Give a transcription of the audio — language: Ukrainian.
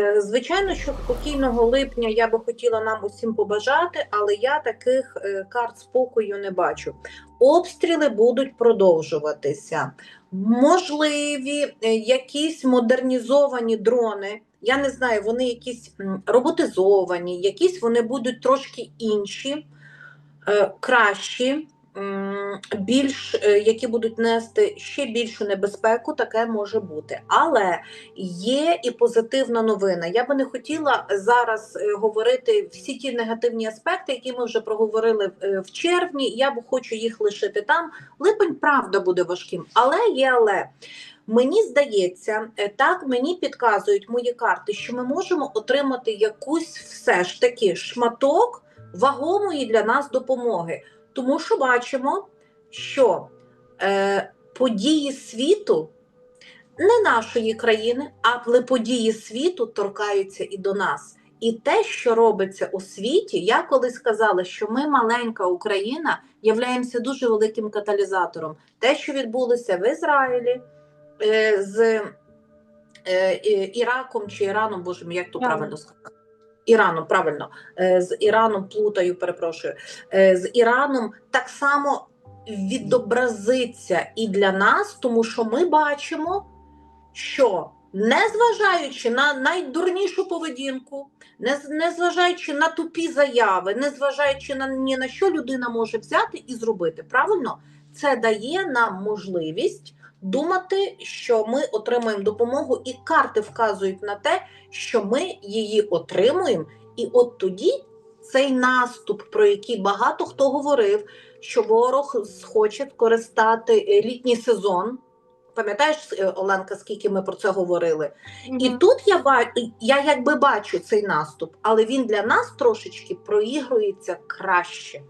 Е, Звичайно, що спокійного липня я би хотіла нам усім побажати, але я таких е, карт спокою не бачу. Обстріли будуть продовжуватися. Можливі е, якісь модернізовані дрони. Я не знаю, вони якісь роботизовані, якісь вони будуть трошки інші, кращі, більш е, які будуть нести ще більшу небезпеку, таке може бути. Але є і позитивна новина. Я би не хотіла зараз е, говорити всі ті негативні аспекти, які ми вже проговорили е, в червні. Я б хочу їх лишити там. Липень правда буде важким, але є але. Мені здається, так мені підказують мої карти, що ми можемо отримати якусь все ж таки шматок вагомої для нас допомоги. Тому що бачимо, що е, події світу не нашої країни, але події світу торкаються і до нас. І те, що робиться у світі, я колись сказала, що ми, маленька Україна, являємося дуже великим каталізатором. Те, що відбулося в Ізраїлі е, з е, е, Іраком чи Іраном, боже як то правильно сказати? Іраном, правильно, е, з Іраном плутаю, перепрошую. Е, з Іраном так само відобразиться і для нас, тому що ми бачимо, що незважаючи на найдурнішу поведінку, не- незважаючи на тупі заяви, незважаючи на ні на що людина може взяти і зробити, правильно, це дає нам можливість думати, що ми отримаємо допомогу, і карти вказують на те, що ми її отримуємо, і от тоді цей наступ, про який багато хто говорив, що ворог хоче скористати е, літній сезон. Пам'ятаєш, е, Оленка, скільки ми про це говорили? І тут я я якби бачу цей наступ, але він для нас трошечки проігрується краще.